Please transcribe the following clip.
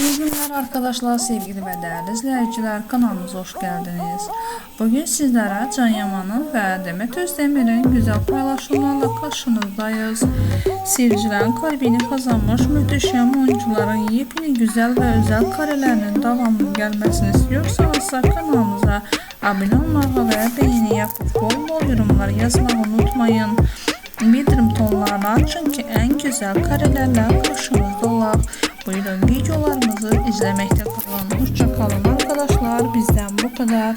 İyi günler arkadaşlar, sevgili ve değerli izleyiciler. Kanalımıza hoş geldiniz. Bugün sizlere Can Yaman'ın ve Demet Özdemir'in güzel paylaşımlarla karşınızdayız. Seyircilerin kalbini kazanmış muhteşem oyuncuların yepyeni güzel ve özel karelerinin devamlı gelmesini istiyorsanız kanalımıza abone olmayı ve beğeni yapıp bol bol yorumlar yazmayı unutmayın. Bildirim tonlarını açın ki en güzel karelerle karşınızda olaq. Bu da videolarımızı izleməkdə qalın. Hoşçakalın arkadaşlar. Bizden bu kadar.